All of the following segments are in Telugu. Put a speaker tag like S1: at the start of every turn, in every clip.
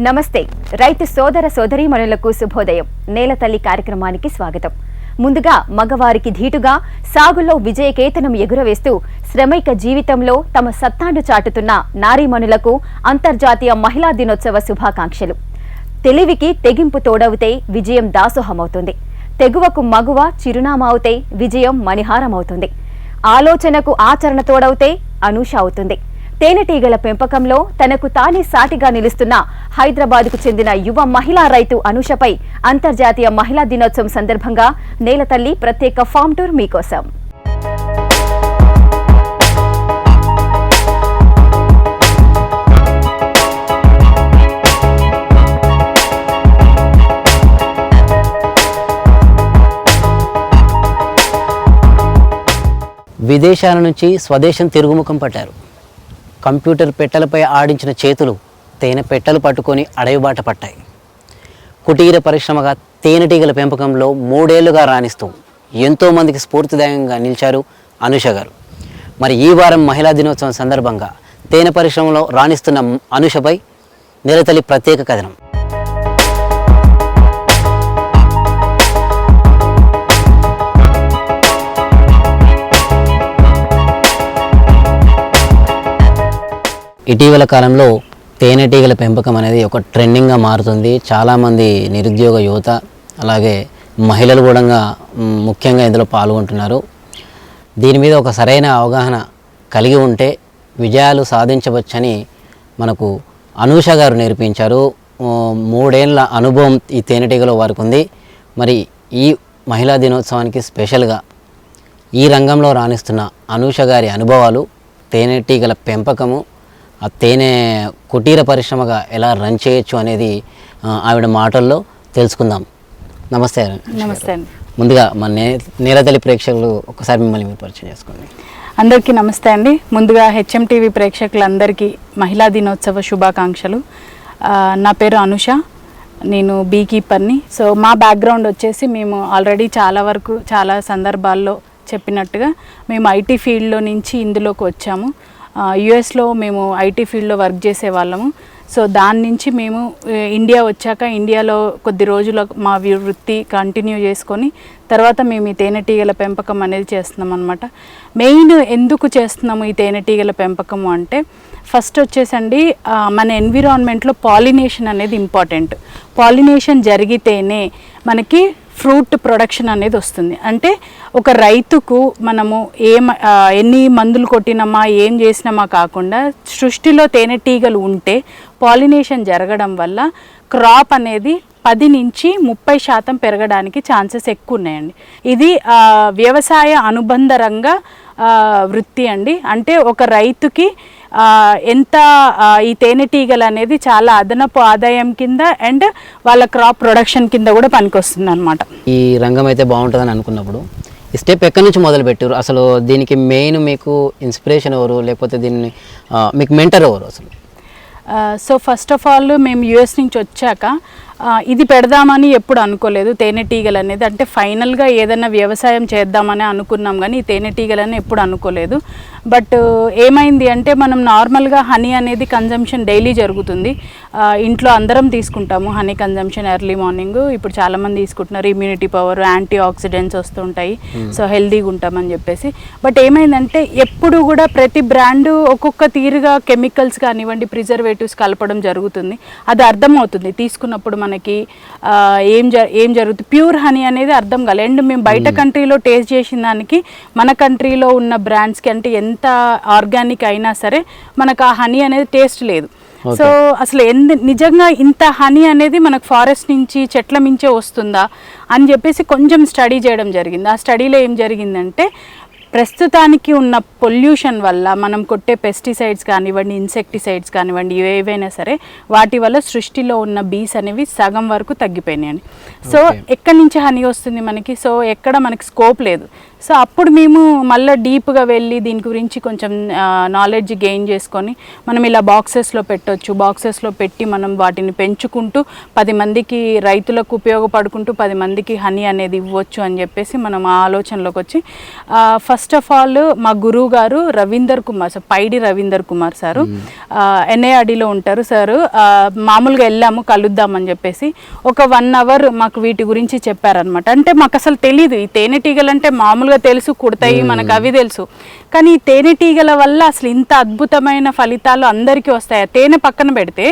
S1: నమస్తే. రైతు సోదర సోదరీమణులకు శుభోదయం. నేల తల్లి కార్యక్రమానికి స్వాగతం. ముందుగా మగవారికి ధీటుగా సాగులో విజయకేతనం ఎగురవేస్తూ శ్రమైక జీవితంలో తమ సత్తాను చాటుతున్న నారీమణులకు అంతర్జాతీయ మహిళా దినోత్సవ శుభాకాంక్షలు. తెలివికి తెగింపు తోడవుతే విజయం దాసోహమవుతుంది. తెగువకు మగువ చిరునామా అవుతే విజయం మణిహారమవుతుంది. ఆలోచనకు ఆచరణ తోడవుతే అనూష అవుతుంది. తేనెటీగల పెంపకంలో తనకు తానే సాటిగా నిలుస్తున్న హైదరాబాద్కు చెందిన యువ మహిళా రైతు అనుషపై అంతర్జాతీయ మహిళా దినోత్సవం సందర్భంగా నేలతల్లి ప్రత్యేక ఫామ్ టూర్ మీకోసం.
S2: విదేశాల నుంచి స్వదేశం తిరుగుముఖం పట్టారు. కంప్యూటర్ పెట్టెలపై ఆడించిన చేతులు తేనె పెట్టెలు పట్టుకొని అడవిబాట పట్టాయి. కుటీర పరిశ్రమగా తేనెటీగల పెంపకంలో మూడేళ్ళుగా రాణిస్తూ ఎంతోమందికి స్ఫూర్తిదాయకంగా నిలిచారు అనుష గారు. మరి ఈ వారం మహిళా దినోత్సవం సందర్భంగా తేనె పరిశ్రమలో రాణిస్తున్న అనుషపై నిరతలి ప్రత్యేక కథనం. ఇటీవల కాలంలో తేనెటీగల పెంపకం అనేది ఒక ట్రెండింగ్గా మారుతుంది. చాలామంది నిరుద్యోగ యువత అలాగే మహిళలు కూడా ముఖ్యంగా ఇందులో పాల్గొంటున్నారు. దీని మీద ఒక సరైన అవగాహన కలిగి ఉంటే విజయాలు సాధించవచ్చని మనకు అనూష గారు నేర్పించారు. మూడేళ్ళ అనుభవం ఈ తేనెటీగలో వారికి ఉంది. మరి ఈ మహిళా దినోత్సవానికి స్పెషల్గా ఈ రంగంలో రాణిస్తున్న అనూష గారి అనుభవాలు తేనెటీగల పెంపకము ఆ తేనె కుటీర పరిశ్రమగా ఎలా రన్ చేయొచ్చు అనేది ఆవిడ మాటల్లో తెలుసుకుందాం. నమస్తే
S3: నమస్తే అండి.
S2: ముందుగా మన నే నేలతల్లి ప్రేక్షకులు ఒకసారి మిమ్మల్ని మీరు పరిచయం చేసుకోండి.
S3: అందరికీ నమస్తే అండి. ముందుగా హెచ్ఎం టీవీ ప్రేక్షకులందరికీ మహిళా దినోత్సవ శుభాకాంక్షలు. నా పేరు అనుష. నేను బీ కీపర్ని సో మా బ్యాక్గ్రౌండ్ వచ్చేసి మేము ఆల్రెడీ చాలా వరకు చాలా సందర్భాల్లో చెప్పినట్టుగా మేము ఐటీ ఫీల్డ్లో నుంచి ఇందులోకి వచ్చాము. యుఎస్లో మేము ఐటీ ఫీల్డ్లో వర్క్ చేసే వాళ్ళము సో దాని నుంచి మేము ఇండియా వచ్చాక ఇండియాలో కొద్ది రోజులు మా వృత్తి కంటిన్యూ చేసుకొని తర్వాత మేము ఈ తేనెటీగల పెంపకం అనేది చేస్తున్నాం అనమాట మెయిన్ ఎందుకు చేస్తున్నాము ఈ తేనెటీగల పెంపకము అంటే ఫస్ట్ వచ్చేసండి మన ఎన్విరాన్మెంట్లో పాలినేషన్ అనేది ఇంపార్టెంట్ పాలినేషన్ జరిగితేనే మనకి ఫ్రూట్ ప్రొడక్షన్ అనేది వస్తుంది. అంటే ఒక రైతుకు మనము ఏం ఎన్ని మందులు కొట్టినామా ఏం చేసినామా కాకుండా సృష్టిలో తేనెటీగలు ఉంటే పాలినేషన్ జరగడం వల్ల క్రాప్ అనేది పది నుంచి ముప్పై శాతం పెరగడానికి ఛాన్సెస్ ఎక్కువ ఉన్నాయండి. ఇది వ్యవసాయ అనుబంధ రంగ వృత్తి అండి. అంటే ఒక రైతుకి ఎంత ఈ తేనెటీగలు అనేది చాలా అదనపు ఆదాయం కింద అండ్ వాళ్ళ క్రాప్ ప్రొడక్షన్ కింద కూడా పనికొస్తుంది అనమాట
S2: ఈ రంగం అయితే బాగుంటుందని అనుకున్నప్పుడు ఈ స్టెప్ ఎక్కడి నుంచి మొదలు పెట్టారు అసలు దీనికి మెయిన్ మీకు ఇన్స్పిరేషన్ ఎవరు? లేకపోతే దీన్ని మీకు మెంటర్ ఎవరు అసలు?
S3: సో ఫస్ట్ ఆఫ్ ఆల్ మేము యుఎస్ నుంచి వచ్చాక ఇది పెడదామని ఎప్పుడు అనుకోలేదు. తేనెటీగలు అనేది అంటే ఫైనల్గా ఏదైనా వ్యవసాయం చేద్దామని అనుకున్నాం కానీ ఈ తేనెటీగలని ఎప్పుడు అనుకోలేదు. బట్ ఏమైంది అంటే మనం నార్మల్గా హనీ అనేది కన్జంప్షన్ డైలీ జరుగుతుంది. ఇంట్లో అందరం తీసుకుంటాము హనీ కన్జంప్షన్ ఎర్లీ మార్నింగ్. ఇప్పుడు చాలామంది తీసుకుంటున్నారు ఇమ్యూనిటీ పవర్ యాంటీ ఆక్సిడెంట్స్ వస్తుంటాయి సో హెల్తీగా ఉంటామని చెప్పేసి. బట్ ఏమైందంటే ఎప్పుడు కూడా ప్రతి బ్రాండ్ ఒక్కొక్క తీరుగా కెమికల్స్ కానివ్వండి ప్రిజర్వేటివ్స్ కలపడం జరుగుతుంది. అది అర్థమవుతుంది. తీసుకున్నప్పుడు మనకి ఏం జ ఏం జరుగుతుంది ప్యూర్ హనీ అనేది అర్థం కాలేదు అండ్ మేము బయట కంట్రీలో టేస్ట్ చేసిన దానికి మన కంట్రీలో ఉన్న బ్రాండ్స్కి అంటే ఎంత ఆర్గానిక్ అయినా సరే మనకు ఆ హనీ అనేది టేస్ట్ లేదు. సో అసలు ఎందు నిజంగా ఇంత హనీ అనేది మనకు ఫారెస్ట్ నుంచి చెట్ల మించే వస్తుందా అని చెప్పేసి కొంచెం స్టడీ చేయడం జరిగింది. ఆ స్టడీలో ఏం జరిగిందంటే ప్రస్తుతానికి ఉన్న పొల్యూషన్ వల్ల మనం కొట్టే పెస్టిసైడ్స్ కానివ్వండి ఇన్సెక్టిసైడ్స్ కానివ్వండి ఏవైనా సరే వాటి వల్ల సృష్టిలో ఉన్న బీస్ అనేవి సగం వరకు తగ్గిపోయినాయండి. సో ఎక్కడి నుంచి హనీ వస్తుంది మనకి? సో ఎక్కడ మనకి స్కోప్ లేదు. సో అప్పుడు మేము మళ్ళీ డీప్గా వెళ్ళి దీని గురించి కొంచెం నాలెడ్జ్ గెయిన్ చేసుకొని మనం ఇలా బాక్సెస్లో పెట్టొచ్చు. బాక్సెస్లో పెట్టి మనం వాటిని పెంచుకుంటూ పది మందికి రైతులకు ఉపయోగపడుకుంటూ పది మందికి హనీ అనేది ఇవ్వచ్చు అని చెప్పేసి మనం ఆ ఆలోచనలోకి వచ్చి ఫస్ట్ ఆఫ్ ఆల్ మా గురువు గారు రవీందర్ కుమార్ సార్ పైడి రవీందర్ కుమార్ సారు ఎన్ఏఆర్డీలో ఉంటారు సార్. మామూలుగా వెళ్ళాము కలుద్దామని చెప్పేసి. ఒక వన్ అవర్ మాకు వీటి గురించి చెప్పారనమాట అంటే మాకు అసలు తెలియదు ఈ తేనెటీగలు అంటే మామూలుగా తెలుసు కుడతాయి మనకు అవి తెలుసు. కానీ తేనెటీగల వల్ల అసలు ఇంత అద్భుతమైన ఫలితాలు అందరికీ వస్తాయి. ఆ తేనె పక్కన పెడితే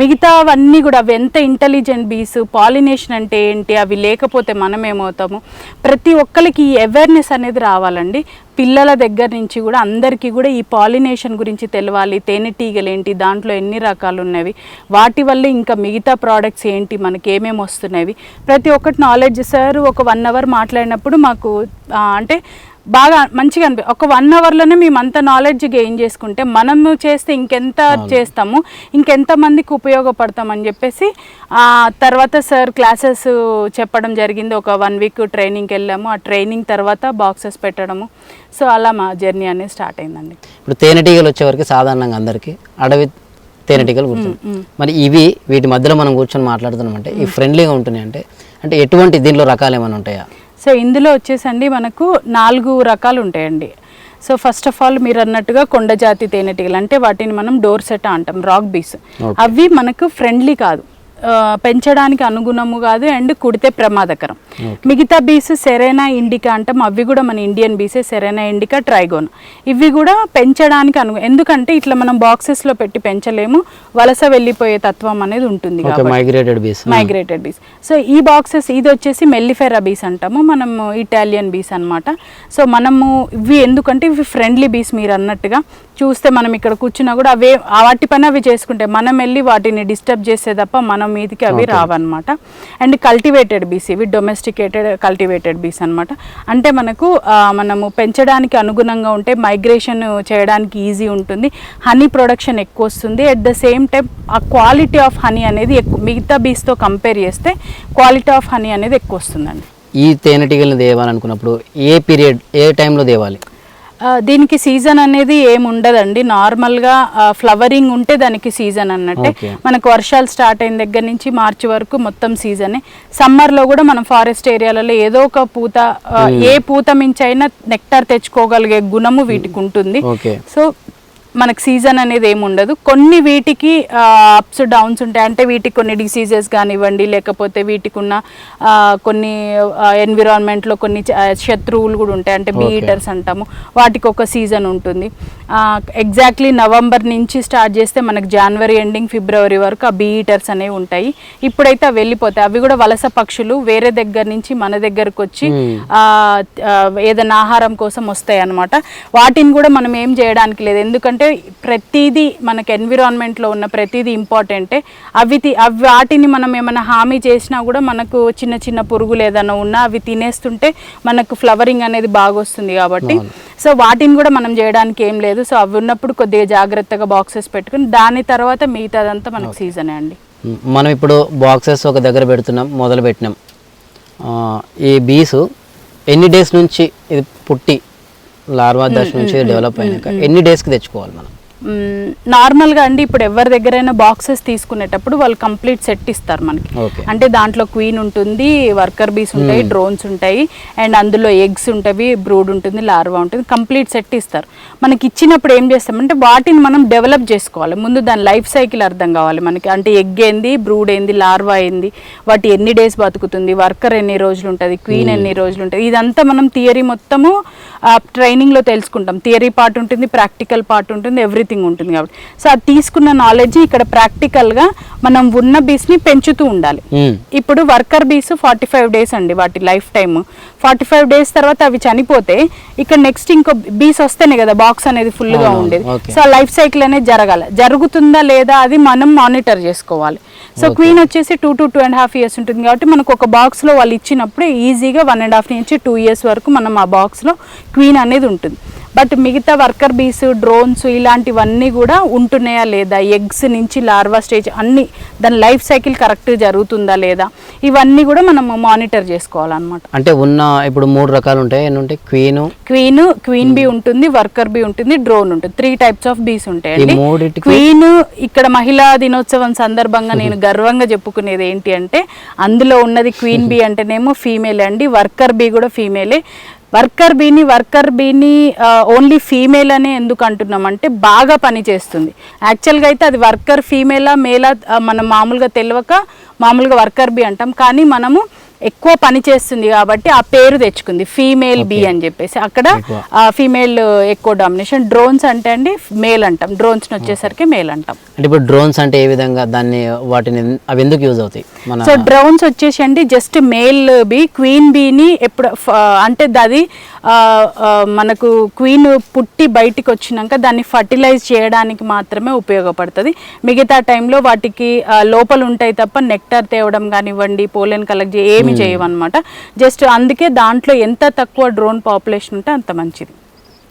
S3: మిగతావన్నీ కూడా అవి ఎంత ఇంటెలిజెంట్ బీస్ పాలినేషన్ అంటే ఏంటి అవి లేకపోతే మనం ఏమవుతాము ప్రతి ఒక్కరికి ఈ అవేర్నెస్ అనేది రావాలండి. పిల్లల దగ్గర నుంచి కూడా అందరికీ కూడా ఈ పాలినేషన్ గురించి తెలవాలి. తేనెటీగలు ఏంటి? దాంట్లో ఎన్ని రకాలు ఉన్నవి? వాటి వల్ల ఇంకా మిగతా ప్రోడక్ట్స్ ఏంటి? మనకి ఏమేమి వస్తున్నవి? ప్రతి ఒక్కటి నాలెడ్జ్ సార్ ఒక వన్ అవర్ మాట్లాడినప్పుడు మాకు అంటే బాగా మంచిగా అనిపి ఒక వన్ అవర్లోనే మేము అంత నాలెడ్జ్ గెయిన్ చేసుకుంటే మనము చేస్తే ఇంకెంత చేస్తాము ఇంకెంత మందికి ఉపయోగపడతామని చెప్పేసి ఆ తర్వాత సార్ క్లాసెస్ చెప్పడం జరిగింది. ఒక వన్ వీక్ ట్రైనింగ్కి వెళ్ళాము. ఆ ట్రైనింగ్ తర్వాత బాక్సెస్ పెట్టడము. సో అలా మా జర్నీ అనేది స్టార్ట్ అయిందండి.
S2: ఇప్పుడు తేనెటీగలు వచ్చేవరకు సాధారణంగా అందరికీ అడవి తేనెటీగలు గుర్తుంది మరి ఇవి వీటి మధ్యలో మనం కూర్చొని మాట్లాడుతున్నాం అంటే ఈ ఫ్రెండ్లీగా ఉంటున్నాయి అంటే అంటే ఎటువంటి దీనిలో రకాలు ఏమైనా ఉంటాయా?
S3: సో ఇందులో వచ్చేసండి మనకు నాలుగు రకాలు ఉంటాయండి. సో ఫస్ట్ ఆఫ్ ఆల్ మీరు అన్నట్టుగా కొండ జాతి తేనెటీగలు అంటే వాటిని మనం డోర్ సెట్ అంటాం రాక్ బీస్. అవి మనకు ఫ్రెండ్లీ కాదు. పెంచడానికి అనుగుణము కాదు అండ్ కుడితే ప్రమాదకరం. మిగతా బీస్ సెరెనా ఇండికా అంటాం అవి కూడా మన ఇండియన్ బీసే సెరెనా ఇండికా ట్రైగోన్. ఇవి కూడా పెంచడానికి అను ఎందుకంటే ఇట్లా మనం boxes లో పెట్టి పెంచలేము వలస వెళ్ళిపోయే తత్వం అనేది ఉంటుంది
S2: మైగ్రేటెడ్ బీస్
S3: మైగ్రేటెడ్ బీస్ సో ఈ బాక్సెస్ ఇది వచ్చేసి మెల్లిఫెరా బీస్ అంటాము మనము ఇటాలియన్ బీస్ అన్నమాట. సో మనము ఇవి ఎందుకంటే ఇవి ఫ్రెండ్లీ బీస్ మీరు అన్నట్టుగా చూస్తే మనం ఇక్కడ కూర్చున్నా కూడా అవే వాటి పని అవి చేసుకుంటే మనం వెళ్ళి వాటిని డిస్టర్బ్ చేసే తప్ప మనం మీదికి అవి రావన్నమాట. అండ్ కల్టివేటెడ్ బీస్ ఇవి డొమెస్టికేటెడ్ కల్టివేటెడ్ బీస్ అన్నమాట. అంటే మనకు మనము పెంచడానికి అనుగుణంగా ఉంటే మైగ్రేషన్ చేయడానికి ఈజీ ఉంటుంది. హనీ ప్రొడక్షన్ ఎక్కువ వస్తుంది. అట్ ద సేమ్ టైం ఆ క్వాలిటీ ఆఫ్ హనీ అనేది ఎక్కువ మిగతా బీస్తో కంపేర్ చేస్తే క్వాలిటీ ఆఫ్ హనీ అనేది ఎక్కువ వస్తుందండి.
S2: ఈ తేనెటీగలను దేవాలనుకున్నప్పుడు ఏ పీరియడ్ ఏ టైంలో దేవాలి?
S3: దీనికి సీజన్ అనేది ఏమి ఉండదండి నార్మల్గా ఫ్లవరింగ్ ఉంటే దానికి సీజన్ అన్నట్టే. మనకు వర్షాలు స్టార్ట్ అయిన దగ్గర నుంచి మార్చి వరకు మొత్తం సీజనే. సమ్మర్లో కూడా మనం ఫారెస్ట్ ఏరియాలలో ఏదో ఒక పూత ఏ పూత మించి అయినా నెక్టార్ తెచ్చుకోగలిగే గుణము వీటికి ఉంటుంది. సో మనకు సీజన్ అనేది ఏమి ఉండదు. కొన్ని వీటికి అప్స్ డౌన్స్ ఉంటాయి. అంటే వీటికి కొన్ని డిసీజెస్ కానివ్వండి లేకపోతే వీటికి ఉన్న కొన్ని ఎన్విరాన్మెంట్లో కొన్ని శత్రువులు కూడా ఉంటాయి. అంటే బీ
S2: Okay.
S3: ఈటర్స్ అంటాము. వాటికి ఒక సీజన్ ఉంటుంది. ఎగ్జాక్ట్లీ నవంబర్ నుంచి స్టార్ట్ చేస్తే మనకు జనవరి ఎండింగ్ ఫిబ్రవరి వరకు ఆ బీ ఈటర్స్ అనేవి ఉంటాయి. ఇప్పుడైతే అవి వెళ్ళిపోతాయి. అవి కూడా వలస పక్షులు వేరే దగ్గర నుంచి మన దగ్గరకు వచ్చి ఏదైనా ఆహారం కోసం వస్తాయి అన్నమాట వాటిని కూడా మనం ఏం చేయడానికి లేదు. ఎందుకంటే ప్రతిదీ మనకి ఎన్విరాన్మెంట్లో ఉన్న ప్రతిదీ ఇంపార్టెంటే అవి అవి వాటిని మనం ఏమైనా హామీ చేసినా కూడా మనకు చిన్న చిన్న పురుగులు ఏదైనా ఉన్నా అవి తినేస్తుంటే మనకు ఫ్లవరింగ్ అనేది బాగా వస్తుంది కాబట్టి సో వాటిని కూడా మనం చేయడానికి ఏం లేదు. సో అవి ఉన్నప్పుడు కొద్దిగా జాగ్రత్తగా బాక్సెస్ పెట్టుకుని దాని తర్వాత మిగతాదంతా మనకు సీజనే అండి.
S2: మనం ఇప్పుడు బాక్సెస్ ఒక దగ్గర పెడుతున్నాం మొదలు పెట్టినాం ఈ బీస్ ఎన్ని డేస్ నుంచి ఇది పుట్టి లార్వా దశ నుంచి డెవలప్ అయినాక ఎన్ని డేస్కి తెచ్చుకోవాలి మనం?
S3: నార్మల్గా అండి ఇప్పుడు ఎవరి దగ్గరైనా బాక్సెస్ తీసుకునేటప్పుడు వాళ్ళు కంప్లీట్ సెట్ ఇస్తారు మనకి. అంటే దాంట్లో క్వీన్ ఉంటుంది వర్కర్ బీస్ ఉంటాయి డ్రోన్స్ ఉంటాయి అండ్ అందులో ఎగ్స్ ఉంటాయి బ్రూడ్ ఉంటుంది లార్వా ఉంటుంది కంప్లీట్ సెట్ ఇస్తారు. మనకి ఇచ్చినప్పుడు ఏం చేస్తామంటే వాటిని మనం డెవలప్ చేసుకోవాలి. ముందు దాని లైఫ్ సైకిల్ అర్థం కావాలి మనకి. అంటే ఎగ్ ఏంది బ్రూడ్ ఏంది లార్వా ఏంది వాటి ఎన్ని డేస్ బతుకుతుంది వర్కర్ ఎన్ని రోజులు ఉంటుంది క్వీన్ ఎన్ని రోజులు ఉంటుంది ఇదంతా మనం థియరీ మొత్తము ట్రైనింగ్లో తెలుసుకుంటాం. థియరీ పార్ట్ ఉంటుంది ప్రాక్టికల్ పార్ట్ ఉంటుంది ఎవ్రీథింగ్ ఉంటుంది కాబట్టి. సో అది తీసుకున్న నాలెడ్జ్ ఇక్కడ ప్రాక్టికల్గా మనం ఉన్న బీస్ని పెంచుతూ ఉండాలి.
S2: మ్,
S3: ఇప్పుడు వర్కర్ బీస్ ఫార్టీ ఫైవ్ డేస్ అండి వాటి lifetime forty five days తర్వాత అవి చనిపోతే ఇక్కడ నెక్స్ట్ ఇంకో బీస్ వస్తేనే కదా బాక్స్ అనేది ఫుల్గా
S2: అవునవును,
S3: ఉండేది. సో లైఫ్ సైకిల్ అనేది జరగాలి. జరుగుతుందా లేదా అది మనం మానిటర్ చేసుకోవాలి. సో క్వీన్ వచ్చేసి two to two and half years ఉంటుంది కాబట్టి మనకు ఒక బాక్స్లో వాళ్ళు ఇచ్చినప్పుడు ఈజీగా వన్ అండ్ హాఫ్ నుంచి టూ ఇయర్స్ వరకు మనం ఆ బాక్స్లో క్వీన్ అనేది ఉంటుంది. బట్ మిగతా వర్కర్ బీస్ డ్రోన్స్ ఇలాంటివన్నీ కూడా ఉంటున్నాయా లేదా? ఎగ్స్ నుంచి లార్వా స్టేజ్ అన్ని దాని లైఫ్ సైకిల్ కరెక్ట్ జరుగుతుందా లేదా? ఇవన్నీ కూడా మనం మానిటర్ చేసుకోవాలన్నమాట.
S2: అంటే ఉన్న ఇప్పుడు మూడు రకాలు ఉంటాయి. ఉంటాయి? క్వీను.
S3: క్వీన్ క్వీన్ బీ ఉంటుంది వర్కర్ బీ ఉంటుంది డ్రోన్ ఉంటుంది. త్రీ టైప్స్ ఆఫ్ బీస్
S2: మూడిటికి-
S3: క్వీన్ ఇక్కడ మహిళా దినోత్సవం సందర్భంగా నేను గర్వంగా చెప్పుకునేది ఏంటి అంటే అందులో ఉన్నది క్వీన్ బీ అంటేనేమో ఫీమేల్ అండి. వర్కర్ బీ కూడా ఫీమేలే. వర్కర్ బీని వర్కర్ బీని ఓన్లీ ఫీమేల్ అనే ఎందుకు అంటున్నాం అంటే బాగా పనిచేస్తుంది యాక్చువల్గా అయితే అది వర్కర్ ఫీమేలా మేలా మనం మామూలుగా తెలియక మామూలుగా వర్కర్ బీ అంటాం. కానీ మనము ఎక్కువ పని చేస్తుంది కాబట్టి ఆ పేరు తెచ్చుకుంది. ఫీమేల్ బీ అని చెప్పేసి. అక్కడ. ఫీమేల్ ఎక్కువ డామినేషన్ డ్రోన్స్ అంటే అండి మేల్ అంటాం. డ్రోన్స్ వచ్చేసరికి మేల్ అంటాం.
S2: అంటే ఇప్పుడు డ్రోన్స్ అంటే ఏ విధంగా దాన్ని వాటిని అవి ఎందుకు యూజ్ అవుతాయి?
S3: సో డ్రోన్స్ వచ్చేసి అండి జస్ట్ మేల్ బీ క్వీన్ బీని ఎప్పుడు అంటే అది మనకు క్వీన్ పుట్టి బయటికి వచ్చినాక దాన్ని ఫర్టిలైజ్ చేయడానికి మాత్రమే ఉపయోగపడుతుంది. మిగతా టైంలో వాటికి లోపల ఉంటాయి తప్ప నెక్టర్ తేవడం కానివ్వండి పోలెన్ కలెక్ట్ చేయ ఏమి చేయవన్నమాట. జస్ట్ అందుకే దాంట్లో ఎంత తక్కువ డ్రోన్ పాపులేషన్ ఉంటే అంత మంచిది.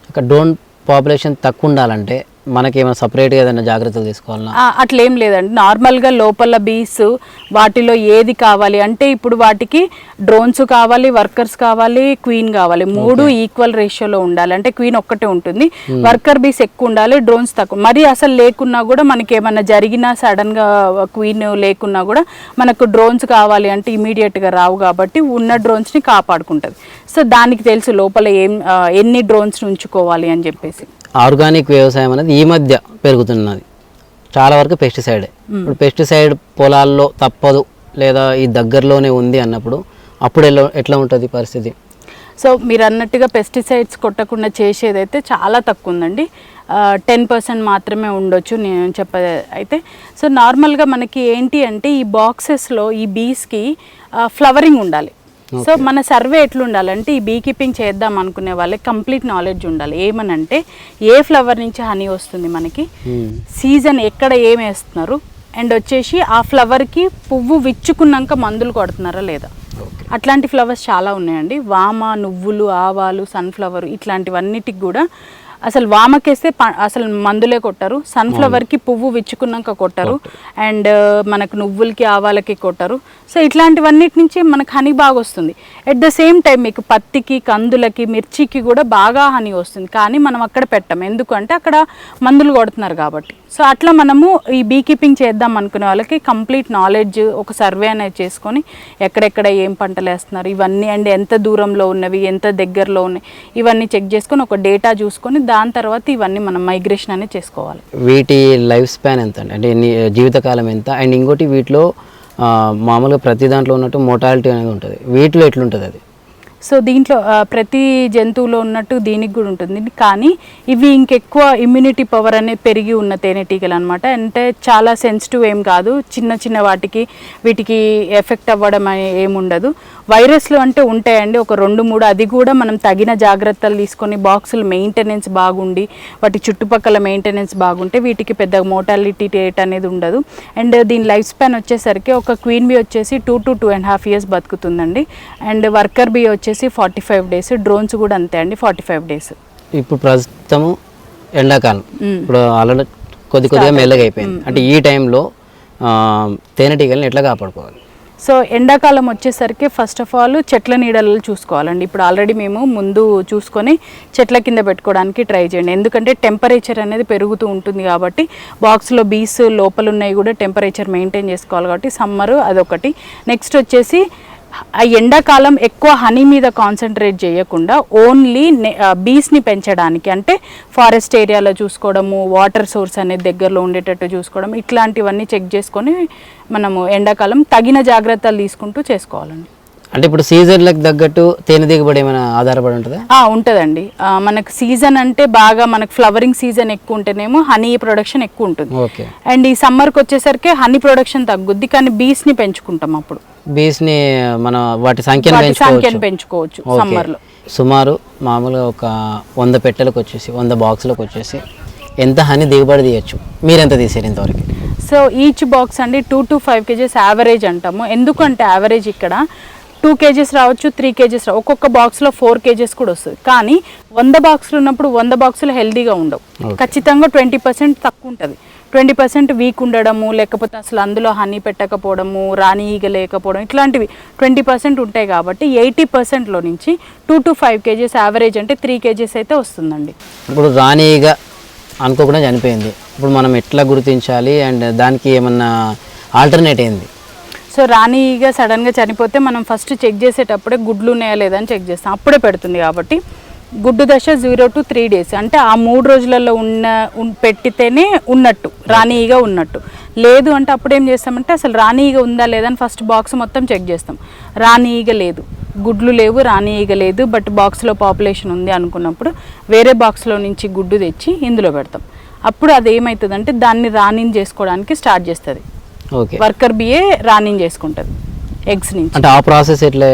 S2: ఒక డ్రోన్ పాపులేషన్ తక్కువ ఉండాలంటే మనకి ఏమైనా సపరేట్గా ఏదైనా జాగ్రత్తలు తీసుకోవాలన్నా?
S3: ఆ, అట్లేం లేదండి. నార్మల్గా లోపల బీస్ వాటిలో ఏది కావాలి? అంటే ఇప్పుడు వాటికి డ్రోన్స్ కావాలి వర్కర్స్ కావాలి క్వీన్ కావాలి. మూడు ఈక్వల్ రేషియోలో ఉండాలి. అంటే క్వీన్ ఒక్కటే ఉంటుంది. వర్కర్ బీస్ ఎక్కువ ఉండాలి డ్రోన్స్ తక్కువ. మరి అసలు లేకున్నా కూడా మనకి ఏమన్నా జరిగినా సడన్గా క్వీన్ లేకున్నా కూడా మనకు డ్రోన్స్ కావాలి అంటే ఇమీడియట్గా రావు కాబట్టి ఉన్న డ్రోన్స్ని కాపాడుకుంటుంది. సో దానికి తెలుసు లోపల ఏం ఎన్ని డ్రోన్స్ ఉంచుకోవాలి అని చెప్పేసి.
S2: ఆర్గానిక్ వ్యవసాయం అనేది ఈ మధ్య పెరుగుతున్నది. చాలా వరకు పెస్టిసైడే. ఇప్పుడు పెస్టిసైడ్ పొలాల్లో తప్పదు లేదా ఈ దగ్గరలోనే ఉంది అన్నప్పుడు అప్పుడు ఎలా ఎట్లా ఉంటుంది పరిస్థితి?
S3: సో మీరు అన్నట్టుగా పెస్టిసైడ్స్ కొట్టకుండా చేసేదైతే చాలా తక్కువ ఉందండి టెన్ పర్సెంట్ మాత్రమే ఉండొచ్చు నేను చెప్పేది అయితే. సో నార్మల్గా మనకి ఏంటి అంటే ఈ బాక్సెస్లో ఈ బీస్కి ఫ్లవరింగ్ ఉండాలి. సో మన సర్వే ఎట్లుండాలంటే ఈ బీ కీపింగ్ చేద్దాం అనుకునే వాళ్ళకి కంప్లీట్ నాలెడ్జ్ ఉండాలి. ఏమనంటే ఏ ఫ్లవర్ నుంచి హనీ వస్తుంది మనకి? సీజన్ ఎక్కడ ఏం వేస్తున్నారు? అండ్ వచ్చేసి ఆ ఫ్లవర్కి పువ్వు విచ్చుకున్నాక మందులు కొడుతున్నారా లేదా? అట్లాంటి ఫ్లవర్స్ చాలా ఉన్నాయండి. వామ నువ్వులు ఆవాలు సన్ఫ్లవర్ ఇట్లాంటివన్నిటికి కూడా అసలు వామకేస్తే అసలు మందులే కొట్టరు. సన్ఫ్లవర్కి పువ్వు విచ్చుకున్నాక కొట్టరు. అండ్ మనకు నువ్వులకి ఆవాలకి కొట్టరు. సో ఇట్లాంటివన్నిటి నుంచి మనకు హనీ బాగా వస్తుంది. ఎట్ ద సేమ్ టైం మీకు పత్తికి కందులకి మిర్చికి కూడా బాగా హనీ వస్తుంది. కానీ మనం అక్కడ పెట్టం. ఎందుకంటే అక్కడ మందులు కొడుతున్నారు కాబట్టి. సో అట్లా మనము ఈ బీ కీపింగ్ చేద్దాం అనుకునే వాళ్ళకి కంప్లీట్ నాలెడ్జ్ ఒక సర్వే అనేది చేసుకొని ఎక్కడెక్కడ ఏం పంటలు వేస్తున్నారు ఇవన్నీ అండ్ ఎంత దూరంలో ఉన్నవి ఎంత దగ్గరలో ఉన్నాయి ఇవన్నీ చెక్ చేసుకొని ఒక డేటా చూసుకొని దాని తర్వాత ఇవన్నీ మనం మైగ్రేషన్ అనేది చేసుకోవాలి.
S2: వీటి లైఫ్ స్పాన్ ఎంత అండి అంటే జీవితకాలం ఎంత? అండ్ ఇంకోటి వీటిలో మామూలుగా ప్రతి దాంట్లో ఉన్నట్టు మోటాలిటీ అనేది ఉంటుంది. వీటిలో ఎట్లుంటుంది అది?
S3: సో దీంట్లో ప్రతి జంతువులో ఉన్నట్టు దీనికి కూడా ఉంటుంది. కానీ ఇవి ఇంకెక్కువ ఇమ్యూనిటీ పవర్ అనేది పెరిగి ఉన్న తేనెటీగలు అనమాట అంటే చాలా సెన్సిటివ్ ఏం కాదు. చిన్న చిన్న వాటికి వీటికి ఎఫెక్ట్ అవ్వడం ఏముండదు వైరస్లు అంటే ఉంటాయండి. ఒక రెండు మూడు అది కూడా మనం తగిన జాగ్రత్తలు తీసుకొని బాక్సులు మెయింటెనెన్స్ బాగుండి వాటి చుట్టుపక్కల మెయింటెనెన్స్ బాగుంటే వీటికి పెద్ద మోటాలిటీ రేట్ అనేది ఉండదు. అండ్ దీని లైఫ్ స్పాన్ వచ్చేసరికి ఒక క్వీన్ బీ వచ్చేసి two to two and half years బతుకుతుందండి. And worker bee వచ్చేసి ఫార్టీ ఫైవ్ డేస్ డ్రోన్స్ కూడా అంతే అండి ఫార్టీ ఫైవ్ డేస్.
S2: ఇప్పుడు ప్రస్తుతము ఎండాకాలం. ఇప్పుడు ఆల్రెడీ కొద్ది కొద్దిగా మెల్లగా అయిపోయింది. అంటే ఈ టైంలో తేనెటీగల్ని ఎట్లా కాపాడుకోవాలి?
S3: సో ఎండాకాలం వచ్చేసరికి ఫస్ట్ ఆఫ్ ఆల్ చెట్ల నీడలు చూసుకోవాలండి. ఇప్పుడు ఆల్రెడీ మేము ముందు చూసుకొని చెట్ల కింద పెట్టుకోవడానికి ట్రై చేయండి. ఎందుకంటే టెంపరేచర్ అనేది పెరుగుతూ ఉంటుంది కాబట్టి బాక్స్లో బీస్ లోపల ఉన్నాయి కూడా టెంపరేచర్ మెయింటైన్ చేసుకోవాలి కాబట్టి సమ్మర్ అదొకటి. నెక్స్ట్ వచ్చేసి ఎండాకాలం ఎక్కువ హనీ మీద కాన్సన్ట్రేట్ చేయకుండా ఓన్లీ బీస్ని పెంచడానికి అంటే ఫారెస్ట్ ఏరియాలో చూసుకోవడము వాటర్ సోర్స్ అనేది దగ్గరలో ఉండేటట్టు చూసుకోవడం ఇట్లాంటివన్నీ చెక్ చేసుకొని మనము ఎండాకాలం తగిన జాగ్రత్తలు తీసుకుంటూ చేసుకోవాలండి.
S2: అంటే ఇప్పుడు సీజన్లకు తగ్గట్టు తేనె దిగుబడి ఏమైనా ఆధారపడి ఉంటుందా?
S3: ఉంటుందండి. మనకు సీజన్ అంటే బాగా మనకు ఫ్లవరింగ్ సీజన్ ఎక్కువ ఉంటేనేమో హనీ ప్రొడక్షన్ ఎక్కువ ఉంటుంది.
S2: ఓకే.
S3: అండ్ ఈ సమ్మర్కి వచ్చేసరికి హనీ ప్రొడక్షన్ తగ్గుద్ది కానీ బీస్ని పెంచుకుంటాం అప్పుడు.
S2: బీస్ని మన వాటి సంఖ్యను
S3: వాటి సంఖ్యను
S2: పెంచుకోవచ్చు
S3: పెంచుకోవచ్చు
S2: ఓకే.
S3: సమ్మర్లో
S2: సుమారు మామూలుగా ఒక వంద పెట్టెలకు వచ్చేసి వంద బాక్సులకు వచ్చేసి ఎంత హనీ దిగుబడి తీయచ్చు? మీరు ఎంత తీసారు ఇంతవరకు?
S3: సో ఈచ్ బాక్స్ అండి two to five kgs average అంటాము. ఎందుకంటే యావరేజ్ ఇక్కడ టూ కేజెస్ రావచ్చు త్రీ కేజెస్ రావు ఒక్కొక్క బాక్స్లో ఫోర్ కేజెస్ కూడా వస్తుంది. కానీ వంద బాక్సులు ఉన్నప్పుడు వంద బాక్సులు హెల్దీగా ఉండవు. ఖచ్చితంగా ట్వంటీ పర్సెంట్ తక్కువ ఉంటుంది. ట్వంటీ పర్సెంట్ వీక్ ఉండడము లేకపోతే అసలు అందులో హనీ పెట్టకపోవడము రాణి ఈగ లేకపోవడం ఇట్లాంటివి ట్వంటీ పర్సెంట్ ఉంటాయి కాబట్టి ఎయిటీ పర్సెంట్లో నుంచి two to five kgs average అంటే త్రీ కేజెస్ అయితే వస్తుందండి.
S2: ఇప్పుడు రాణిగా అనుకోకుండా చనిపోయింది. ఇప్పుడు మనం ఎట్లా గుర్తించాలి? అండ్ దానికి ఏమన్నా ఆల్టర్నేట్ ఏంది?
S3: సో రాణిగా సడన్గా చనిపోతే మనం ఫస్ట్ చెక్ చేసేటప్పుడే గుడ్లు ఉన్నాయా లేదా అని చెక్ చేస్తాం. అప్పుడే పెడుతుంది కాబట్టి. గుడ్డు దశ జీరో టు త్రీ డేస్. అంటే ఆ మూడు రోజులలో ఉన్న పెట్టితేనే ఉన్నట్టు రాణిగా ఉన్నట్టు. లేదు అంటే అప్పుడు ఏం చేస్తామంటే అసలు రాణిగా ఉందా లేదా అని ఫస్ట్ బాక్స్ మొత్తం చెక్ చేస్తాం. రాణిగా లేదు. గుడ్లు లేవు రాణిగా లేదు బట్ బాక్స్లో పాపులేషన్ ఉంది అనుకున్నప్పుడు వేరే బాక్స్లో నుంచి గుడ్డు తెచ్చి ఇందులో పెడతాం. అప్పుడు అది ఏమవుతుందంటే దాన్ని రాణిని చేసుకోవడానికి స్టార్ట్ చేస్తుంది. వర్కర్ బిఏ రాణిని చేసుకుంటుంది. ఎగ్స్ నుంచి.
S2: అంటే ఆ ప్రాసెస్ ఎట్లా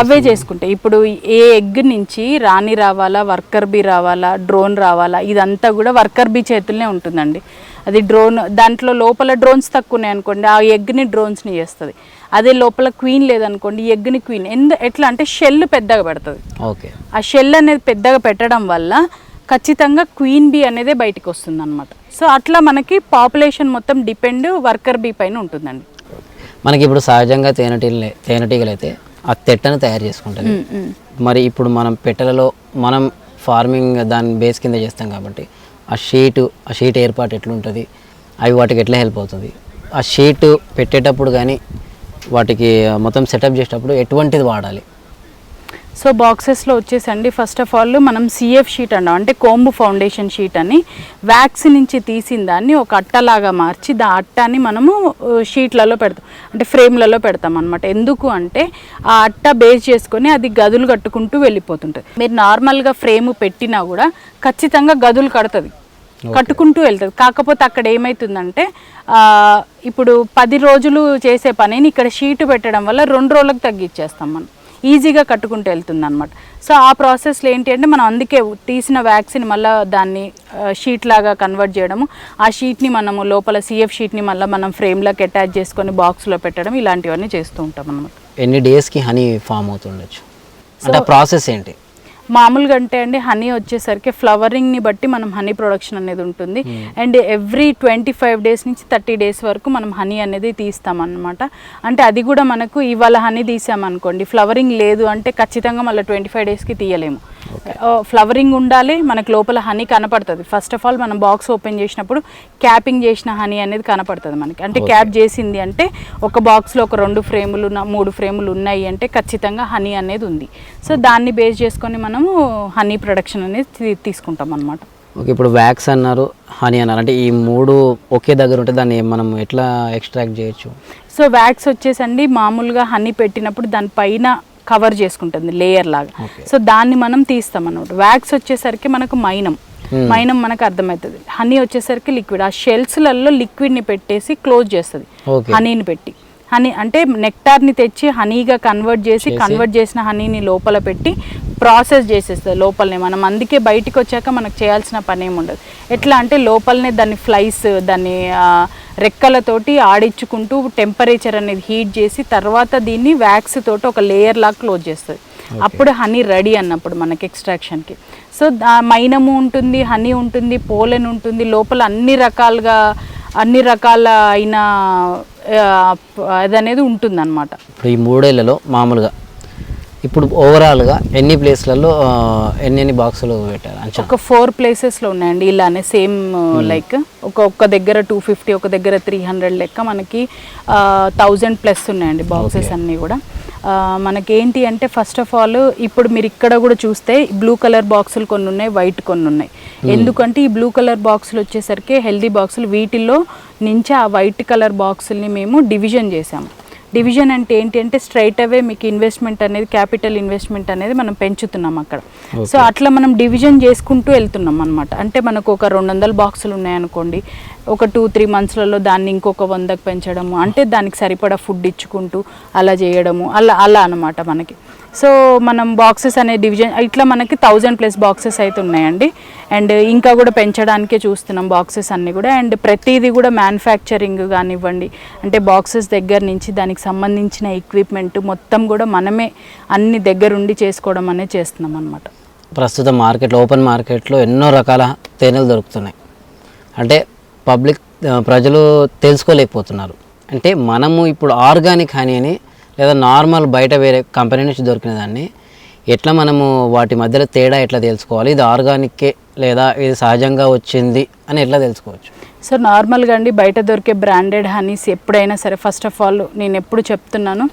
S3: అవే చేసుకుంటాయి ఇప్పుడు ఏ ఎగ్ నుంచి రాణి రావాలా వర్కర్ బీ రావాలా డ్రోన్ రావాలా ఇదంతా కూడా వర్కర్ బీ చేతుల్లోనే ఉంటుందండి. అది డ్రోన్ దాంట్లో లోపల డ్రోన్స్ తక్కువ ఉన్నాయి అనుకోండి ఆ ఎగ్ని డ్రోన్స్ని చేస్తుంది. అదే లోపల క్వీన్ లేదనుకోండి ఈ ఎగ్ని క్వీన్ ఎందు ఎట్లా అంటే షెల్ పెద్దగా పెడుతుంది.
S2: ఓకే
S3: ఆ షెల్ అనేది పెద్దగా పెట్టడం వల్ల ఖచ్చితంగా క్వీన్ బీ అనేది బయటికి వస్తుంది అనమాట సో అట్లా మనకి పాపులేషన్ మొత్తం డిపెండ్ వర్కర్ బీ పైన ఉంటుందండి.
S2: మనకి ఇప్పుడు సహజంగా తేనెటీగలు తేనెటీగలు అయితే ఆ తెట్టను తయారు చేసుకుంటుంది మరి ఇప్పుడు మనం పెట్టెలలో మనం ఫార్మింగ్ దాని బేస్ కింద చేస్తాం కాబట్టి ఆ షీటు ఆ షీట్ ఏర్పాటు ఎట్లుంటుంది అవి వాటికి ఎట్లా హెల్ప్ అవుతుంది? ఆ షీట్ పెట్టేటప్పుడు కానీ వాటికి మొత్తం సెటప్ చేసేటప్పుడు ఎటువంటిది వాడాలి?
S3: సో బాక్సెస్లో వచ్చేసండి. ఫస్ట్ ఆఫ్ ఆల్ మనం సిఎఫ్ షీట్ అంటాం అంటే కోంబు ఫౌండేషన్ షీట్ అని. వ్యాక్స్ నుంచి తీసిన దాన్ని ఒక అట్టలాగా మార్చి దా అట్టని మనము షీట్లలో పెడతాం. అంటే ఫ్రేమ్లలో పెడతాం అనమాట ఎందుకు అంటే ఆ అట్ట బేస్ చేసుకొని అది గదులు కట్టుకుంటూ వెళ్ళిపోతుంటుంది. మీరు నార్మల్గా ఫ్రేమ్ పెట్టినా కూడా ఖచ్చితంగా గదులు కడుతుంది. కట్టుకుంటూ వెళ్తుంది. కాకపోతే అక్కడ ఏమవుతుందంటే ఇప్పుడు పది రోజులు చేసే పనిని ఇక్కడ షీటు పెట్టడం వల్ల రెండు రోజులకు తగ్గించేస్తాం మనం. ఈజీగా కట్టుకుంటూ వెళ్తుంది అనమాట సో ఆ ప్రాసెస్లో ఏంటి అంటే మనం అందుకే తీసిన వ్యాక్సిన్ మళ్ళీ దాన్ని షీట్ లాగా కన్వర్ట్ చేయడము ఆ షీట్ని మనము లోపల సిఎఫ్ షీట్ని మళ్ళీ మనం ఫ్రేమ్లోకి అటాచ్ చేసుకొని బాక్స్లో పెట్టడం ఇలాంటివన్నీ చేస్తూ ఉంటాం అనమాట
S2: ఎన్ని డేస్కి హనీ ఫామ్ అవుతుండొచ్చు? అంటే ప్రాసెస్ ఏంటి?
S3: మామూలుగా అంటే అండి హనీ వచ్చేసరికి ఫ్లవరింగ్ని బట్టి మనం హనీ ప్రొడక్షన్ అనేది ఉంటుంది. And every twenty five days నుంచి థర్టీ డేస్ వరకు మనం హనీ అనేది తీస్తాం అన్నమాట అంటే అది కూడా మనకు ఇవాళ హనీ తీసామనుకోండి ఫ్లవరింగ్ లేదు అంటే ఖచ్చితంగా మళ్ళీ ట్వంటీ ఫైవ్ డేస్కి తీయలేము. ఫ్లవరింగ్ ఉండాలి మనకు లోపల హనీ కనపడుతుంది. ఫస్ట్ ఆఫ్ ఆల్ మనం బాక్స్ ఓపెన్ చేసినప్పుడు క్యాపింగ్ చేసిన హనీ అనేది కనపడుతుంది మనకి. అంటే క్యాప్ చేసింది అంటే ఒక బాక్స్లో ఒక రెండు ఫ్రేములు మూడు ఫ్రేములు ఉన్నాయి అంటే ఖచ్చితంగా హనీ అనేది ఉంది. సో దాన్ని బేస్ చేసుకొని మనము హనీ ప్రొడక్షన్ అనేది తీసుకుంటాం అనమాట
S2: ఓకే ఇప్పుడు వ్యాక్స్ అన్నారు హనీ అన్నారు. అంటే ఈ మూడు ఒకే దగ్గర ఉంటే దాన్ని మనం ఎట్లా ఎక్స్ట్రాక్ట్ చేయొచ్చు?
S3: సో వ్యాక్స్ వచ్చేసండి మామూలుగా హనీ పెట్టినప్పుడు దానిపైన కవర్ చేసుకుంటుంది లేయర్ లాగా. సో దాన్ని మనం తీస్తాం అన్నమాట వ్యాక్స్ వచ్చేసరికి మనకు మైనం. మైనం మనకు అర్థమవుతుంది. హనీ వచ్చేసరికి లిక్విడ్. ఆ షెల్స్లలో లిక్విడ్ని పెట్టేసి క్లోజ్ చేస్తుంది. హనీని పెట్టి. హనీ అంటే నెక్టార్ని తెచ్చి హనీగా కన్వర్ట్ చేసి కన్వర్ట్ చేసిన హనీని లోపల పెట్టి ప్రాసెస్ చేసేస్తుంది లోపలనే. మనం అందుకే బయటికి వచ్చాక మనకు చేయాల్సిన పని ఏమి ఉండదు ఎట్లా అంటే లోపలనే దాన్ని ఫ్లైస్ దాన్ని రెక్కలతోటి ఆడించుకుంటూ టెంపరేచర్ అనేది హీట్ చేసి తర్వాత దీన్ని వ్యాక్స్ తోటి ఒక లేయర్ లాగా క్లోజ్ చేస్తుంది. అప్పుడు హనీ రెడీ అన్నప్పుడు మనకి ఎక్స్ట్రాక్షన్కి. సో మైనము ఉంటుంది హనీ ఉంటుంది పోలెన్ ఉంటుంది లోపల అన్ని రకాలుగా అన్ని రకాల అయిన అదనేది ఉంటుంది అనమాట
S2: ఇప్పుడు ఈ మూడేళ్ళలో మామూలుగా ఇప్పుడు ఓవరాల్గా ఎన్ని ప్లేస్లలో ఎన్ని ఎన్ని బాక్సులు పెట్టారు?
S3: ఒక ఫోర్ ప్లేసెస్లో ఉన్నాయండి ఇలానే సేమ్ లైక్ ఒక ఒక్క దగ్గర టూ ఫిఫ్టీ ఒక దగ్గర త్రీ హండ్రెడ్ లెక్క మనకి థౌజండ్ ప్లస్ ఉన్నాయండి బాక్సెస్ అన్నీ కూడా. మనకేంటి అంటే ఫస్ట్ ఆఫ్ ఆల్ ఇప్పుడు మీరు ఇక్కడ కూడా చూస్తే బ్లూ కలర్ బాక్సులు కొన్ని ఉన్నాయి వైట్ కొన్ని ఉన్నాయి ఎందుకంటే ఈ బ్లూ కలర్ బాక్సులు వచ్చేసరికి హెల్దీ బాక్సులు వీటిల్లో నుంచి ఆ వైట్ కలర్ బాక్సుల్ని మేము డివిజన్ చేసాము డివిజన్ అంటే ఏంటి అంటే స్ట్రైట్ అవే మీకు ఇన్వెస్ట్మెంట్ అనేది క్యాపిటల్ ఇన్వెస్ట్మెంట్ అనేది మనం పెంచుతున్నాం అక్కడ. సో అట్లా మనం డివిజన్ చేసుకుంటూ వెళ్తున్నాం అనమాట అంటే మనకు ఒక రెండు వందల బాక్సులు ఉన్నాయనుకోండి ఒక టూ త్రీ మంత్స్లలో దాన్ని ఇంకొక వందకు పెంచడము. అంటే దానికి సరిపడా ఫుడ్ ఇచ్చుకుంటూ అలా చేయడము. అలా అలా అనమాట మనకి. సో మనం బాక్సెస్ అనే డివిజన్ ఇట్లా మనకి థౌజండ్ ప్లస్ బాక్సెస్ అయితే ఉన్నాయండి. అండ్ ఇంకా కూడా పెంచడానికే చూస్తున్నాం బాక్సెస్ అన్నీ కూడా. అండ్ ప్రతిదీ కూడా మ్యానుఫ్యాక్చరింగ్ కానివ్వండి అంటే బాక్సెస్ దగ్గర నుంచి దానికి సంబంధించిన ఎక్విప్మెంట్ మొత్తం కూడా మనమే అన్ని దగ్గరుండి చేసుకోవడం అనేది చేస్తున్నాం అనమాట
S2: ప్రస్తుతం మార్కెట్లో ఓపెన్ మార్కెట్లో ఎన్నో రకాల తేనెలు దొరుకుతున్నాయి. అంటే పబ్లిక్ ప్రజలు తెలుసుకోలేకపోతున్నారు. అంటే మనము ఇప్పుడు ఆర్గానిక్ హనీ అని లేదా నార్మల్ బయట వేరే కంపెనీ నుంచి దొరికిన దాన్ని ఎట్లా మనము వాటి మధ్యలో తేడా ఎట్లా తెలుసుకోవాలి? ఇది ఆర్గానిక్కే లేదా ఇది సహజంగా వచ్చింది అని ఎట్లా తెలుసుకోవచ్చు?
S3: సో నార్మల్గా అండి బయట దొరికే బ్రాండెడ్ హనీస్ ఎప్పుడైనా సరే ఫస్ట్ ఆఫ్ ఆల్ నేను ఎప్పుడు చెప్తున్నాను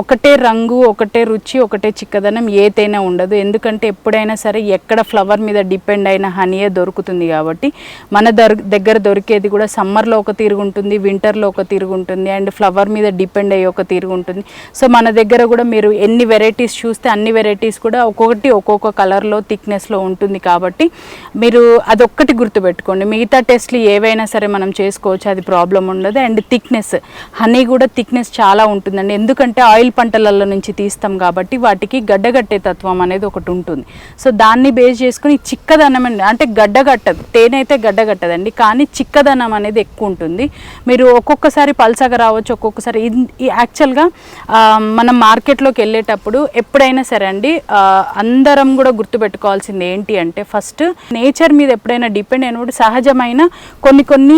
S3: ఒకటే రంగు ఒకటే రుచి ఒకటే చిక్కదనం ఏదైనా ఉండదు. ఎందుకంటే ఎప్పుడైనా సరే ఎక్కడ ఫ్లవర్ మీద డిపెండ్ అయిన హనీయే దొరుకుతుంది కాబట్టి మన దొర దగ్గర దొరికేది కూడా సమ్మర్లో ఒక తీరుగు ఉంటుంది వింటర్లో ఒక తీరుగు ఉంటుంది అండ్ ఫ్లవర్ మీద డిపెండ్ అయ్యే ఒక తీరుగు ఉంటుంది. సో మన దగ్గర కూడా మీరు ఎన్ని వెరైటీస్ చూస్తే అన్ని వెరైటీస్ కూడా ఒక్కొక్కటి ఒక్కొక్క కలర్లో థిక్నెస్లో ఉంటుంది కాబట్టి మీరు అదొక్కటి గుర్తుపెట్టుకోండి. మిగతా టెస్ట్లు ఏవైనా సరే మనం చేసుకోవచ్చు అది ప్రాబ్లం ఉండదు. అండ్ థిక్నెస్ హనీ కూడా థిక్నెస్ చాలా ఉంటుందండి. ఎందుకంటే ఆయిల్ పంటలలో నుంచి తీస్తాం కాబట్టి వాటికి గడ్డగట్టే తత్వం అనేది ఒకటి ఉంటుంది. సో దాన్ని బేస్ చేసుకుని చిక్కదనం అండి. అంటే గడ్డగట్టదు. తేనె అయితే గడ్డగట్టదండి. కానీ చిక్కదనం అనేది ఎక్కువ ఉంటుంది. మీరు ఒక్కొక్కసారి పల్సగా రావచ్చు ఒక్కొక్కసారి ఈ యాక్చువల్గా మనం మార్కెట్లోకి వెళ్ళేటప్పుడు ఎప్పుడైనా సరే అండి అందరం కూడా గుర్తుపెట్టుకోవాల్సింది ఏంటి అంటే ఫస్ట్ నేచర్ మీద ఎప్పుడైనా డిపెండ్ అయినప్పుడు సహజమైన కొన్ని కొన్ని కొన్ని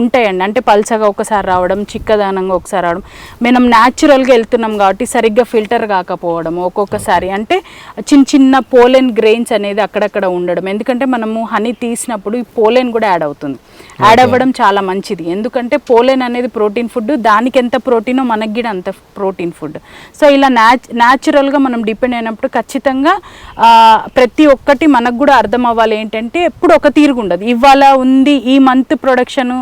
S3: ఉంటాయండి. అంటే పల్చగా ఒకసారి రావడం చిక్కదనంగా ఒకసారి రావడం. మనం న్యాచురల్గా వెళ్తున్నాం కాబట్టి సరిగ్గా ఫిల్టర్ కాకపోవడం ఒక్కొక్కసారి. అంటే చిన్న చిన్న పోలెన్ గ్రెయిన్స్ అనేది అక్కడక్కడ ఉండడం. ఎందుకంటే మనము హనీ తీసినప్పుడు ఈ పోలెన్ కూడా యాడ్ అవుతుంది. యాడ్ అవ్వడం చాలా మంచిది. ఎందుకంటే పోలెన్ అనేది ప్రోటీన్ ఫుడ్ దానికి ఎంత ప్రోటీనో మనకి కూడా అంత ప్రోటీన్ ఫుడ్. సో ఇలా న్యాచ్ న్యాచురల్గా మనం డిపెండ్ అయినప్పుడు ఖచ్చితంగా ప్రతి ఒక్కటి మనకు కూడా అర్థం అవ్వాలి ఏంటంటే ఎప్పుడు ఒక తీరుగు ఉండదు. ఇవాళ ఉంది ఈ మంత్ ప్రొడక్షన్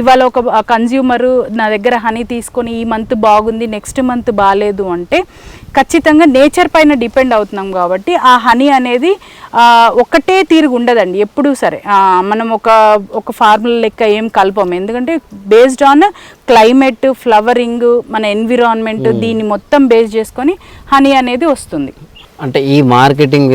S3: ఇవాళ ఒక కన్జ్యూమరు నా దగ్గర హనీ తీసుకొని ఈ మంత్ బాగుంది నెక్స్ట్ మంత్ బాగాలేదు అంటే ఖచ్చితంగా నేచర్ పైన డిపెండ్ అవుతున్నాం కాబట్టి ఆ హనీ అనేది ఒకటే తీరుగు ఉండదండి. ఎప్పుడూ సరే. మనం ఒక ఒక ఫార్ములా లెక్క ఏం కలపం. ఎందుకంటే బేస్డ్ ఆన్ క్లైమేట్ ఫ్లవరింగ్ మన ఎన్విరాన్మెంట్ దీన్ని మొత్తం బేస్ చేసుకొని హనీ అనేది వస్తుంది.
S2: అంటే ఈ మార్కెటింగ్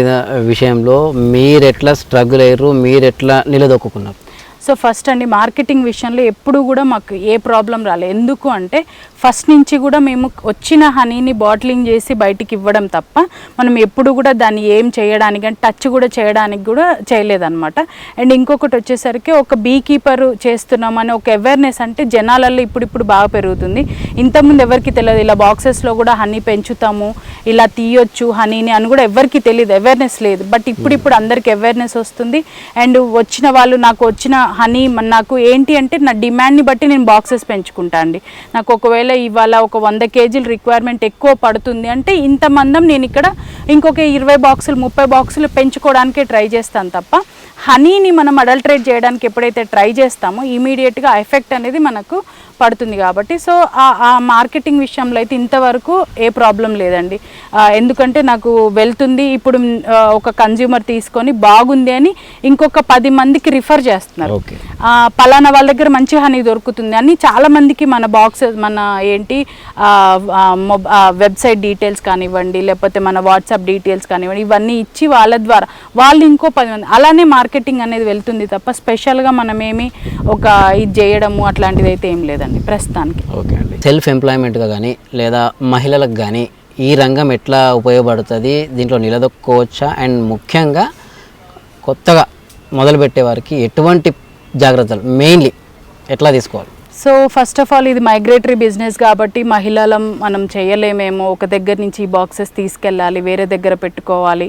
S2: విషయంలో మీరు ఎట్లా స్ట్రగుల్ అయ్యారు? మీరు ఎట్లా నిలదొక్కున్నారు
S3: సో ఫస్ట్ అండి మార్కెటింగ్ విషయంలో ఎప్పుడు కూడా మాకు ఏ ప్రాబ్లం రాలేదు ఎందుకు అంటే ఫస్ట్ నుంచి కూడా మేము వచ్చిన హనీని బాటిలింగ్ చేసి బయటికి ఇవ్వడం తప్ప మనం ఎప్పుడు కూడా దాన్ని ఏం చేయడానికి అంటే టచ్ కూడా చేయడానికి కూడా చేయలేదన్నమాట. అండ్ ఇంకొకటి వచ్చేసరికి ఒక బీ కీపర్ చేస్తున్నామని ఒక అవేర్నెస్ అంటే జనాలలో ఇప్పుడు ఇప్పుడు బాగా పెరుగుతుంది. ఇంతకుముందు ఎవరికి తెలియదు ఇలా బాక్సెస్లో కూడా హనీ పెంచుతాము ఇలా తీయొచ్చు హనీని అని కూడా ఎవరికి తెలియదు అవేర్నెస్ లేదు. బట్ ఇప్పుడు ఇప్పుడు అందరికి అవేర్నెస్ వస్తుంది. అండ్ వచ్చిన వాళ్ళు నాకు వచ్చిన హనీ నాకు ఏంటి అంటే నా డిమాండ్ని బట్టి నేను బాక్సెస్ పెంచుకుంటా అండి. నాకు ఒకవేళ ఇవాళ ఒక వంద కేజీలు రిక్వైర్మెంట్ ఎక్కువ పడుతుంది అంటే ఇంతమందం నేను ఇక్కడ ఇంకొక ఇరవై బాక్సులు ముప్పై బాక్సులు పెంచుకోవడానికే ట్రై చేస్తాను తప్ప హనీని మనం అడల్ట్రేట్ చేయడానికి ఎప్పుడైతే ట్రై చేస్తామో ఇమీడియట్గా ఎఫెక్ట్ అనేది మనకు పడుతుంది కాబట్టి. సో ఆ మార్కెటింగ్ విషయంలో అయితే ఇంతవరకు ఏ ప్రాబ్లం లేదండి. ఎందుకంటే నాకు వెళ్తుంది ఇప్పుడు ఒక కన్జ్యూమర్ తీసుకొని బాగుంది అని ఇంకొక పది మందికి రిఫర్ చేస్తున్నారు. పలానా వాళ్ళ దగ్గర మంచి హనీ దొరుకుతుంది అని చాలా మందికి మన బాక్సెస్ మన ఏంటి వెబ్సైట్ డీటెయిల్స్ కానివ్వండి లేకపోతే మన వాట్సాప్ డీటెయిల్స్ కానివ్వండి ఇవన్నీ ఇచ్చి వాళ్ళ ద్వారా వాళ్ళు ఇంకో పది మంది అలానే మార్కెటింగ్ అనేది వెళ్తుంది తప్ప స్పెషల్గా మనం ఏమి ఒక ఇది చేయడము అట్లాంటిది అయితే ఏం లేదండి ప్రస్తుతానికి.
S2: ఓకే అండి. సెల్ఫ్ ఎంప్లాయ్మెంట్గా కానీ లేదా మహిళలకు కానీ ఈ రంగం ఎట్లా ఉపయోగపడుతుంది దీంట్లో నిలదొక్కోవచ్చా అండ్ ముఖ్యంగా కొత్తగా మొదలుపెట్టే వారికి ఎటువంటి జాగ్రత్తలు మెయిన్లీ ఎట్లా తీసుకోవాలి?
S3: సో ఫస్ట్ ఆఫ్ ఆల్ ఇది మైగ్రేటరీ బిజినెస్ కాబట్టి మహిళలం మనం చేయలేమేమో. ఒక దగ్గర నుంచి ఈ బాక్సెస్ తీసుకెళ్ళాలి వేరే దగ్గర పెట్టుకోవాలి.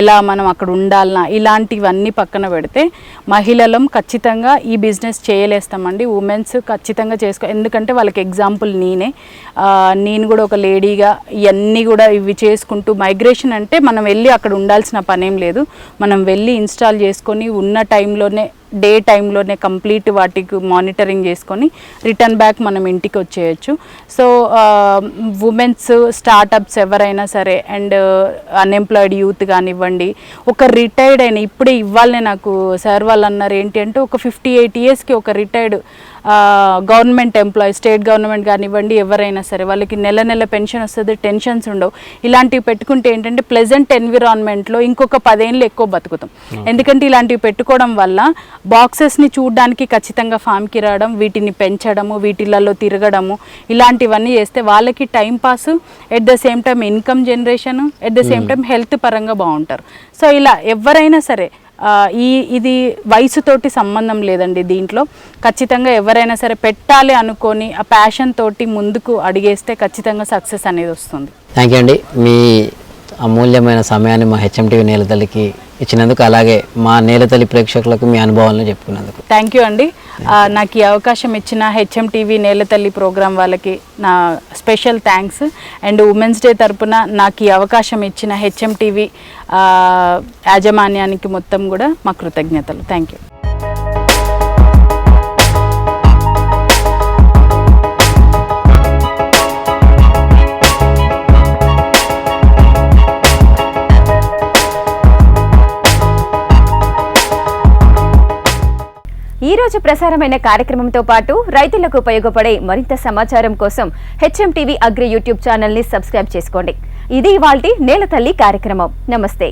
S3: ఎలా మనం అక్కడ ఉండాలన్నా ఇలాంటివన్నీ పక్కన పెడితే మహిళలం ఖచ్చితంగా ఈ బిజినెస్ చేయలేస్తామండి. ఉమెన్స్ ఖచ్చితంగా చేసుకో ఎందుకంటే వాళ్ళకి ఎగ్జాంపుల్ నేనే. నేను కూడా ఒక లేడీగా ఇవన్నీ కూడా ఇవి చేసుకుంటూ మైగ్రేషన్ అంటే మనం వెళ్ళి అక్కడ ఉండాల్సిన పనేం లేదు. మనం వెళ్ళి ఇన్స్టాల్ చేసుకొని ఉన్న టైంలోనే డే టైంలోనే కంప్లీట్ వాటికి మానిటరింగ్ చేసుకొని రిటర్న్ బ్యాక్ మనం ఇంటికి వచ్చేయచ్చు. సో ఉమెన్స్ స్టార్టప్స్ ఎవరైనా సరే అండ్ అన్ఎంప్లాయిడ్ యూత్ కానివ్వండి ఒక రిటైర్డ్ అయిన ఇప్పుడే ఇవ్వాలనే నాకు సార్ వాళ్ళు అన్నారు ఏంటి అంటే ఒక ఫిఫ్టీ ఎయిట్ ఇయర్స్కి ఒక retired government employee state government కానివ్వండి ఎవరైనా సరే వాళ్ళకి నెల నెల పెన్షన్ వస్తుంది టెన్షన్స్ ఉండవు. ఇలాంటివి పెట్టుకుంటే ఏంటంటే ప్లెజెంట్ ఎన్విరాన్మెంట్లో ఇంకొక పదేళ్ళు ఎక్కువ బతుకుతాం. ఎందుకంటే ఇలాంటివి పెట్టుకోవడం వల్ల బాక్సెస్ని చూడడానికి ఖచ్చితంగా ఫామ్కి రావడం వీటిని పెంచడము వీటిలలో తిరగడము ఇలాంటివన్నీ చేస్తే వాళ్ళకి time pass at the same time income generation at the same time health పరంగా బాగుంటారు. సో ఇలా ఎవరైనా సరే ఈ ఇది వయసుతోటి సంబంధం లేదండి దీంట్లో. ఖచ్చితంగా ఎవరైనా సరే పెట్టాలి అనుకొని ఆ ప్యాషన్ తోటి ముందుకు అడిగేస్తే ఖచ్చితంగా సక్సెస్ అనేది వస్తుంది.
S2: థ్యాంక్ యూ అండి. మీ అమూల్యమైన సమయాన్ని మా హెచ్ఎంటీవీ నేలతల్లికి ఇచ్చినందుకు అలాగే మా నేలతల్లి ప్రేక్షకులకు మీ అనుభవాలను చెప్పుకున్నందుకు.
S3: థ్యాంక్ యూ అండి. నాకు ఈ అవకాశం ఇచ్చిన హెచ్ఎం టీవీ నేలతల్లి ప్రోగ్రాం వాళ్ళకి నా special thanks. And women's day తరపున నాకు ఈ అవకాశం ఇచ్చిన హెచ్ఎం టీవీ యాజమాన్యానికి మొత్తం కూడా మా కృతజ్ఞతలు. థ్యాంక్ యూ
S1: ఈ రోజు ప్రసారమైన కార్యక్రమంతో పాటు రైతులకు ఉపయోగపడే మరింత సమాచారం కోసం హెచ్ఎం టీవీ అగ్రి యూట్యూబ్ ఛానల్ని సబ్స్క్రైబ్ చేసుకోండి. ఇది ఇవాళ నేల తల్లి కార్యక్రమం. నమస్తే.